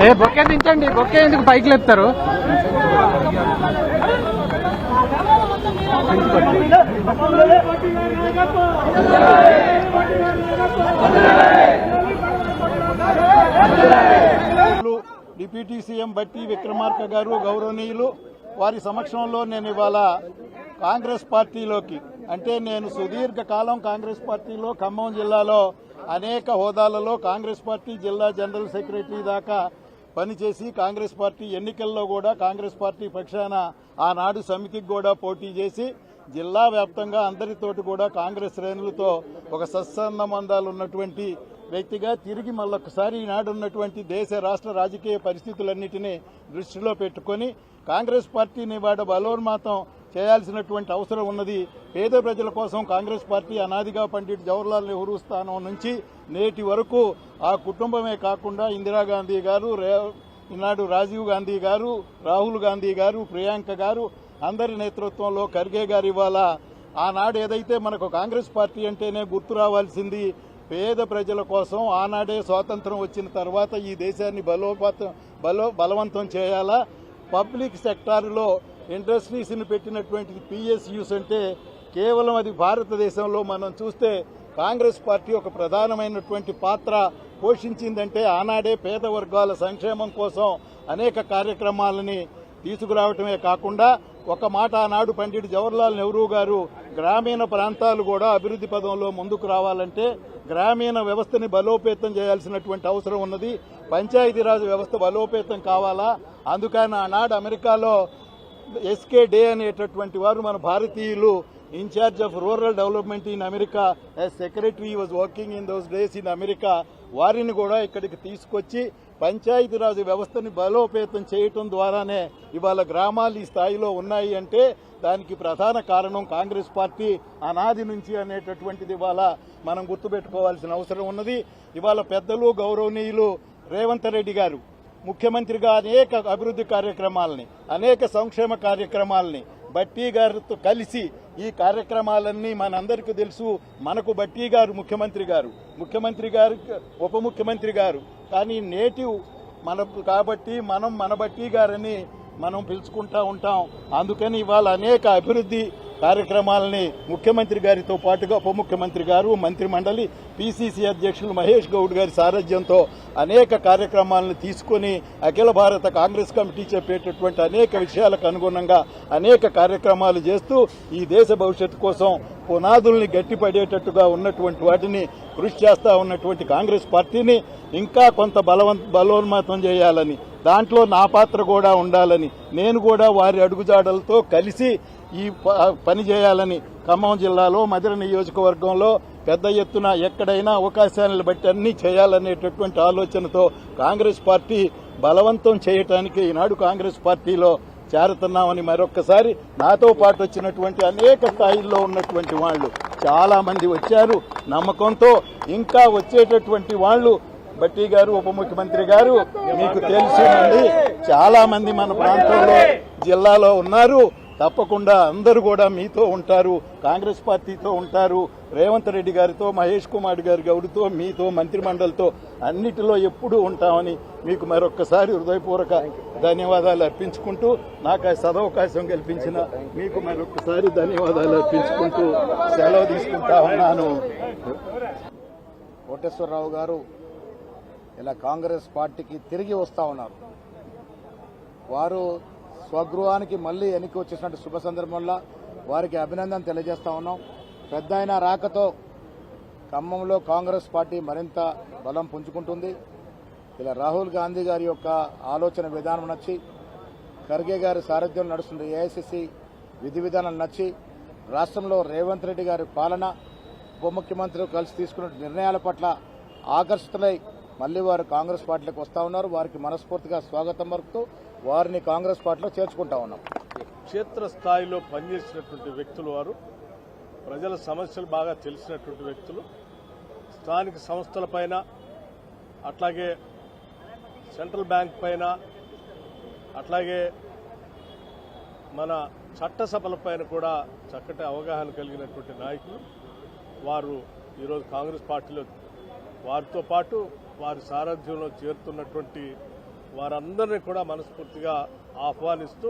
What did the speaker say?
ఏ బొక్కే దించండి బొక్కే ఎందుకు పైకి లేపుతారు? Deputy CM బట్టి విక్రమార్క గారు గౌరవనీయులు వారి సమక్షంలో నేను ఇవాళ కాంగ్రెస్ పార్టీలోకి అంటే నేను సుదీర్ఘ కాలం కాంగ్రెస్ పార్టీలో ఖమ్మం జిల్లాలో అనేక హోదాలలో కాంగ్రెస్ పార్టీ జిల్లా జనరల్ సెక్రటరీ దాకా పనిచేసి కాంగ్రెస్ పార్టీ ఎన్నికల్లో కూడా కాంగ్రెస్ పార్టీ పక్షాన ఆనాడు సమితికి కూడా పోటీ చేసి జిల్లా వ్యాప్తంగా అందరితోటి కూడా కాంగ్రెస్ శ్రేణులతో ఒక సత్సంబంధాలు ఉన్నటువంటి వ్యక్తిగా తిరిగి మళ్ళొకసారి ఈనాడు ఉన్నటువంటి దేశ రాష్ట్ర రాజకీయ పరిస్థితులన్నిటినీ దృష్టిలో పెట్టుకొని కాంగ్రెస్ పార్టీని వాడ బలోన్మాతం చేయాల్సినటువంటి అవసరం ఉన్నది. పేద ప్రజల కోసం కాంగ్రెస్ పార్టీ అనాదిగా పండిట్ జవహర్లాల్ నెహ్రూ స్థానం నుంచి నేటి వరకు ఆ కుటుంబమే కాకుండా ఇందిరాగాంధీ గారు ఈనాడు రాజీవ్ గాంధీ గారు రాహుల్ గాంధీ గారు ప్రియాంక గారు అందరి నేతృత్వంలో ఖర్గే గారు ఇవాళ ఆనాడు ఏదైతే మనకు కాంగ్రెస్ పార్టీ అంటేనే గుర్తు రావాల్సింది పేద ప్రజల కోసం ఆనాడే స్వాతంత్రం వచ్చిన తర్వాత ఈ దేశాన్ని బలోపాతం బలో బలవంతం చేయాలా? పబ్లిక్ సెక్టార్లో ఇండస్ట్రీస్ని పెట్టినటువంటి పిఎస్యూస్ అంటే కేవలం అది భారతదేశంలో మనం చూస్తే కాంగ్రెస్ పార్టీ ఒక ప్రధానమైనటువంటి పాత్ర పోషించిందంటే ఆనాడే పేద వర్గాల సంక్షేమం కోసం అనేక కార్యక్రమాలని తీసుకురావటమే కాకుండా ఒక మాట ఆనాడు పండిట్ జవహర్లాల్ నెహ్రూ గారు గ్రామీణ ప్రాంతాలు కూడా అభివృద్ధి పదంలో ముందుకు రావాలంటే గ్రామీణ వ్యవస్థని బలోపేతం చేయాల్సినటువంటి అవసరం ఉన్నది. పంచాయతీరాజ్ వ్యవస్థ బలోపేతం కావాలా? అందుకని ఆనాడు అమెరికాలో ఎస్కే డే అనేటటువంటి వారు మన భారతీయులు in charge of rural development in America as secretary was working in those days in America వారిని కూడా ఇక్కడికి తీసుకొచ్చి పంచాయతీరాజ్ వ్యవస్థని బలోపేతం చేయటం ద్వారానే ఇవాళ గ్రామాలు ఈ స్థాయిలో ఉన్నాయి అంటే దానికి ప్రధాన కారణం కాంగ్రెస్ పార్టీ అనాది నుంచి అనేటటువంటిది ఇవాళ మనం గుర్తుపెట్టుకోవాల్సిన అవసరం ఉన్నది. ఇవాళ పెద్దలు గౌరవనీయులు రేవంత్ రెడ్డి గారు ముఖ్యమంత్రిగా అనేక అభివృద్ధి కార్యక్రమాలని అనేక సంక్షేమ కార్యక్రమాలని బట్టి గారితో కలిసి ఈ కార్యక్రమాలన్నీ మనందరికీ తెలుసు. మనకు బట్టి గారు ముఖ్యమంత్రి గారు ముఖ్యమంత్రి గారు ఉప ముఖ్యమంత్రి గారు. కానీ నేటివ్ మన కాబట్టి మనం మన బట్టి గారని మనం పిలుచుకుంటా ఉంటాం. అందుకని ఇవాళ అనేక అభివృద్ధి కార్యక్రమాలని ముఖ్యమంత్రి గారితో పాటుగా ఉప ముఖ్యమంత్రి గారు మంత్రి మండలి పిసిసి అధ్యక్షులు మహేష్ గౌడ్ గారి సారథ్యంతో అనేక కార్యక్రమాలను తీసుకొని అఖిల భారత కాంగ్రెస్ కమిటీ చెప్పేటటువంటి అనేక విషయాలకు అనుగుణంగా అనేక కార్యక్రమాలు చేస్తూ ఈ దేశ భవిష్యత్తు కోసం పునాదుల్ని గట్టిపడేటట్టుగా ఉన్నటువంటి వాటిని కృషి చేస్తూ ఉన్నటువంటి కాంగ్రెస్ పార్టీని ఇంకా కొంత బలవం బలోన్మతం చేయాలని దాంట్లో నా పాత్ర కూడా ఉండాలని నేను కూడా వారి అడుగుజాడలతో కలిసి ఈ ప- పని చేయాలని ఖమ్మం జిల్లాలో మధుర నియోజకవర్గంలో పెద్ద ఎత్తున ఎక్కడైనా అవకాశాలను బట్టి అన్ని చేయాలనేటటువంటి ఆలోచనతో కాంగ్రెస్ పార్టీ బలవంతం చేయటానికి ఈనాడు కాంగ్రెస్ పార్టీలో చేరుతున్నామని మరొక్కసారి నాతో పాటు వచ్చినటువంటి అనేక స్థాయిల్లో ఉన్నటువంటి వాళ్ళు చాలా మంది వచ్చారు. నమ్మకంతో ఇంకా వచ్చేటటువంటి వాళ్ళు బట్టి గారు ఉప ముఖ్యమంత్రి గారు మీకు తెలిసిందండి చాలా మంది మన ప్రాంతంలో జిల్లాలో ఉన్నారు. తప్పకుండా అందరూ కూడా మీతో ఉంటారు. కాంగ్రెస్ పార్టీతో ఉంటారు. రేవంత్ రెడ్డి గారితో మహేష్ కుమార్ గారి గౌడితో మీతో మంత్రిమండలితో అన్నిటిలో ఎప్పుడూ ఉంటామని మీకు మరొక్కసారి హృదయపూర్వక ధన్యవాదాలు అర్పించుకుంటూ నాకు ఆ సదవకాశం కల్పించిన మీకు మరొక్కసారి ధన్యవాదాలు అర్పించుకుంటూ సెలవు తీసుకుంటా ఉన్నాను. కోటేశ్వరరావు గారు ఇలా కాంగ్రెస్ పార్టీకి తిరిగి వస్తా ఉన్నారు. వారు స్వగృహానికి మళ్ళీ వెనక్కి వచ్చేసినట్టు శుభ సందర్భంలో వారికి అభినందన తెలియజేస్తా ఉన్నాం. పెద్ద ఆయన రాకతో ఖమ్మంలో కాంగ్రెస్ పార్టీ మరింత బలం పుంజుకుంటుంది. ఇలా రాహుల్ గాంధీ గారి యొక్క ఆలోచన విధానం నచ్చి ఖర్గే గారి సారథ్యంలో నడుస్తున్న ఏఐసిసి విధి విధానాలు నచ్చి రాష్ట్రంలో రేవంత్ రెడ్డి గారి పాలన ఉప ముఖ్యమంత్రి కలిసి తీసుకున్న నిర్ణయాల పట్ల ఆకర్షితులై మళ్ళీ వారు కాంగ్రెస్ పార్టీలకు వస్తా ఉన్నారు. వారికి మనస్ఫూర్తిగా స్వాగతం పలుకుతూ వారిని కాంగ్రెస్ పార్టీలో చేర్చుకుంటా ఉన్నాం. క్షేత్ర స్థాయిలో పనిచేసినటువంటి వ్యక్తులు వారు ప్రజల సమస్యలు బాగా తెలిసినటువంటి వ్యక్తులు స్థానిక సంస్థలపైన అట్లాగే సెంట్రల్ బ్యాంక్ పైన అట్లాగే మన చట్టసభలపైన కూడా చక్కటి అవగాహన కలిగినటువంటి నాయకులు. వారు ఈరోజు కాంగ్రెస్ పార్టీలో వారితో పాటు వారి సారథ్యంలో చేరుతున్నటువంటి వారందరినీ కూడా మనస్ఫూర్తిగా ఆహ్వానిస్తూ